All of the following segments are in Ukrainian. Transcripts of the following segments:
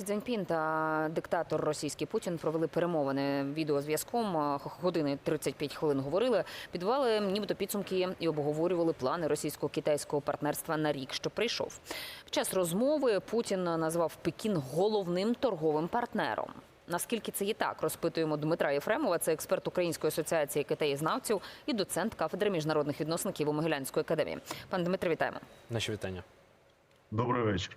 Сі Цзіньпін та диктатор російський Путін провели перемовини відеозв'язком. Години 35 хвилин говорили, підвели нібито підсумки і обговорювали плани російсько-китайського партнерства на рік, що прийшов. Під час розмови Путін назвав Пекін головним торговим партнером. Наскільки це є так, розпитуємо Дмитра Єфремова, це експерт Української асоціації китаєзнавців і доцент кафедри міжнародних відносин Києво-Могилянської академії. Пане Дмитре, вітаємо. Наші вітання. Добрий вечір.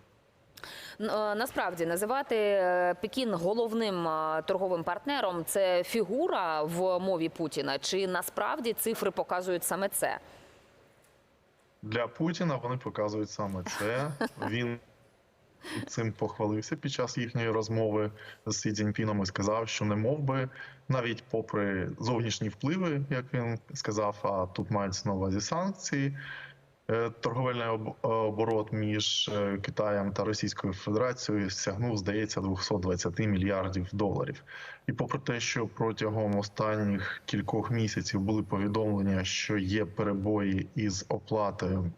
Е, Насправді називати е, Пекін головним е, торговим партнером це фігура в мові Путіна, чи насправді цифри показують саме це? Для Путіна вони показують саме це. Він цим похвалився під час їхньої розмови з Сі Цзіньпіном і сказав, що не мов би, навіть попри зовнішні впливи, як він сказав, а тут мається на увазі санкції. Е, Торговельний об- оборот між е, Китаєм та Російською Федерацією сягнув, здається, 220 мільярдів доларів. І попри те, що протягом останніх кількох місяців були повідомлення, що є перебої із оплатою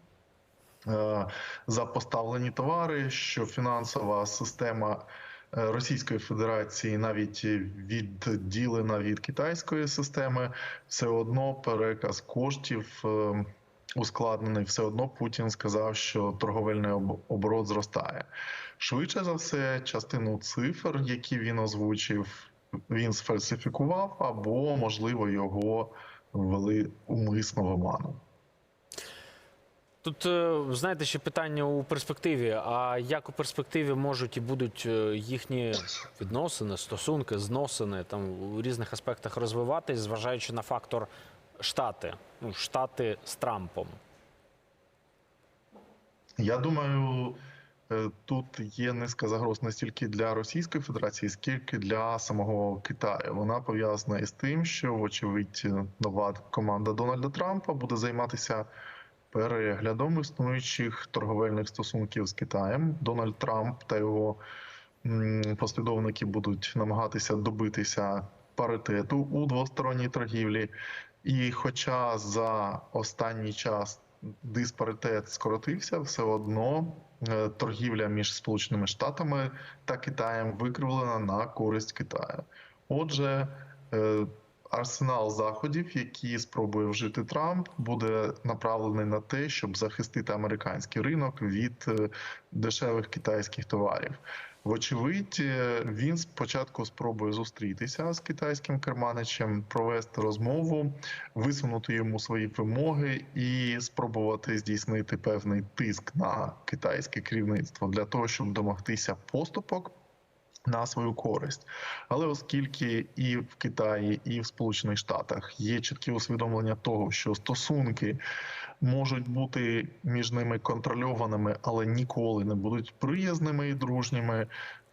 е, за поставлені товари, що фінансова система Російської Федерації навіть відділена від китайської системи, все одно переказ коштів. Ускладнений, все одно Путін сказав, що торговельний оборот зростає. Швидше за все, частину цифр, які він озвучив, він сфальсифікував, або можливо його ввели умисно в оману. Тут е, знаєте ще питання у перспективі. А як у перспективі можуть і будуть е, їхні відносини, стосунки, зносини там у різних аспектах розвиватись, зважаючи на фактор штати, ну штати з Трампом. Я думаю, е, тут є низка загроз не стільки для Російської Федерації, скільки для самого Китаю. Вона пов'язана із тим, що, вочевидь, нова команда Дональда Трампа буде займатися переглядом існуючих торговельних стосунків з Китаєм. Дональд Трамп та його послідовники будуть намагатися добитися паритету у двосторонній торгівлі. І хоча за останній час диспаритет скоротився, все одно е, торгівля між Сполученими Штатами та Китаєм викривлена на користь Китаю. Отже, е, арсенал заходів, які спробує вжити Трамп, буде направлений на те, щоб захистити американський ринок від е, дешевих китайських товарів. Вочевидь, е, він спочатку спробує зустрітися з китайським керманичем, провести розмову, висунути йому свої вимоги і спробувати здійснити певний тиск на китайське керівництво для того, щоб домогтися поступок. На свою користь, але оскільки і в Китаї, і в Сполучених Штатах є чіткі усвідомлення того, що стосунки можуть бути між ними контрольованими, але ніколи не будуть приязними і дружніми,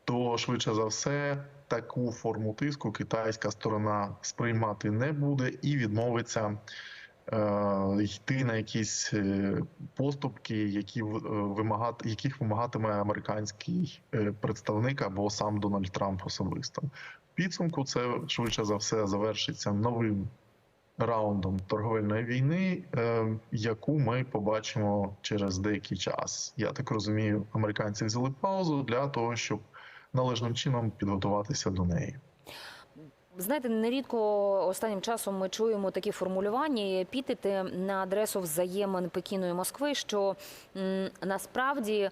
то швидше за все таку форму тиску китайська сторона сприймати не буде і відмовиться йти на якісь е, поступки, які е, вимагат, яких вимагатиме американський е, представник або сам Дональд Трамп особисто. Підсумку це швидше за все завершиться новим раундом торговельної війни, е, яку ми побачимо через деякий час. Я так розумію, американці взяли паузу для того, щоб належним чином підготуватися до неї. Знаєте, нерідко останнім часом ми чуємо такі формулювання, і епітети на адресу взаємин Пекіну і Москви, що м, насправді е,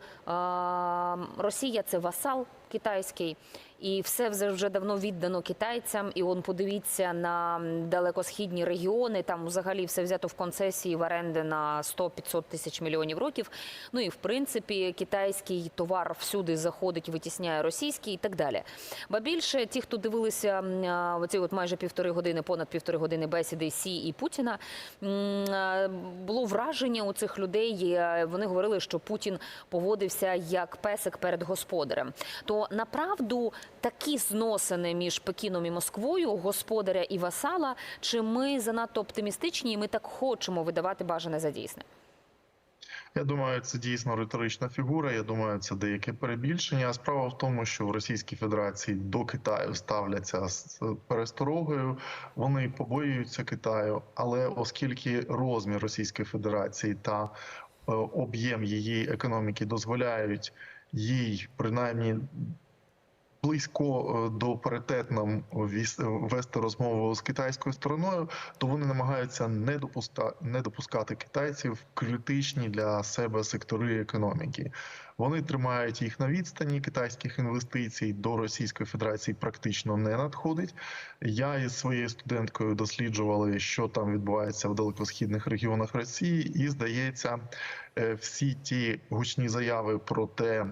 Росія це васал китайський, і все вже давно віддано китайцям. І он подивіться на далекосхідні регіони. Там взагалі все взято в концесії в оренди на 100-500 тисяч мільйонів років. Ну і в принципі китайський товар всюди заходить, витісняє російський і так далі. Ба більше ті, хто дивилися оці от майже півтори години, понад півтори години бесіди Сі і Путіна, було враження у цих людей. е, Вони говорили, що Путін поводився як песик перед господарем. То направду такі зносини між Пекіном і Москвою, господаря і васала, чи ми занадто оптимістичні, і ми так хочемо видавати бажане за дійсне? Я думаю, це дійсно риторична фігура. Я думаю, це деяке перебільшення. Справа в тому, що в Російській Федерації до Китаю ставляться з пересторогою. Вони побоюються Китаю, але оскільки розмір Російської Федерації та е, об'єм її економіки дозволяють їй принаймні близько е, до паритетно вести розмову з китайською стороною, то вони намагаються не допуста не допускати китайців в критичні для себе сектори економіки. Вони тримають їх на відстані китайських інвестицій до Російської Федерації практично не надходить. Я із своєю студенткою досліджували, що там відбувається в далекосхідних регіонах Росії, і здається, е, всі ті гучні заяви про те.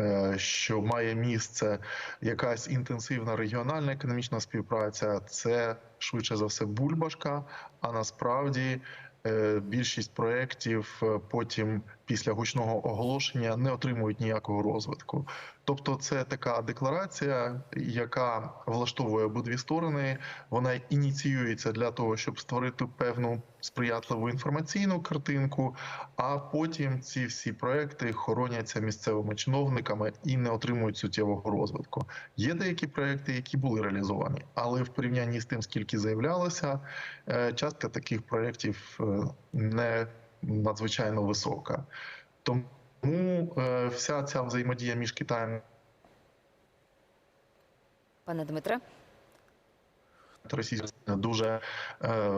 Е, Що має місце якась інтенсивна регіональна економічна співпраця, це швидше за все бульбашка. А насправді е, більшість проєктів е, потім після гучного оголошення не отримують ніякого розвитку. Тобто, це така декларація, яка влаштовує обидві сторони. Вона ініціюється для того, щоб створити певну сприятливу інформаційну картинку. А потім ці всі проекти хороняться місцевими чиновниками і не отримують суттєвого розвитку. Є деякі проекти, які були реалізовані, але в порівнянні з тим, скільки заявлялося, е, частка таких проєктів е, не надзвичайно висока. Тому е, вся ця взаємодія між Китаєм Пане Дмитре, Росією дуже е,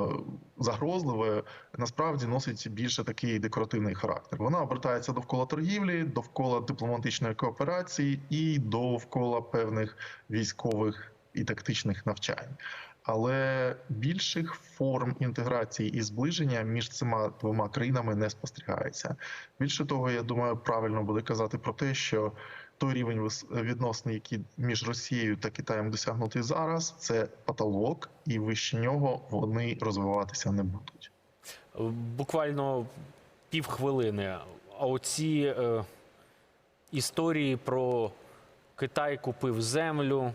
загрозливою, насправді носить більше такий декоративний характер. Вона обертається довкола торгівлі, довкола дипломатичної кооперації і довкола певних військових і тактичних навчань. Але більших форм інтеграції і зближення між цими двома країнами не спостерігається. Більше того, я думаю, правильно буде казати про те, що той рівень відносин, який між Росією та Китаєм досягнутий зараз, це потолок, і вище нього вони розвиватися не будуть. Буквально півхвилини. А оці е, історії про Китай купив землю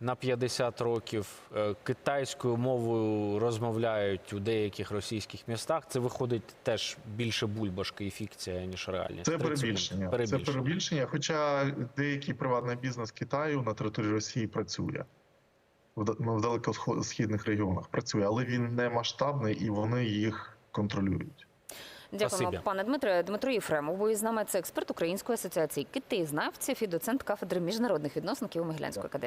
на 50 років, е, китайською мовою розмовляють у деяких російських містах. Це виходить теж більше бульбашки і фікція, ніж реальність. Це 30 секунд. перебільшення. Це перебільшення. перебільшення. Хоча деякий приватний бізнес Китаю на території Росії працює в ну, далекосхідних регіонах. Працює, але він не масштабний і вони їх контролюють. дякуємо, Спасибі. пане Дмитре. Дмитро Єфремов був із нами. Це експерт Української асоціації китаєзнавців і доцент кафедри міжнародних відносин Києво-Могилянської академії.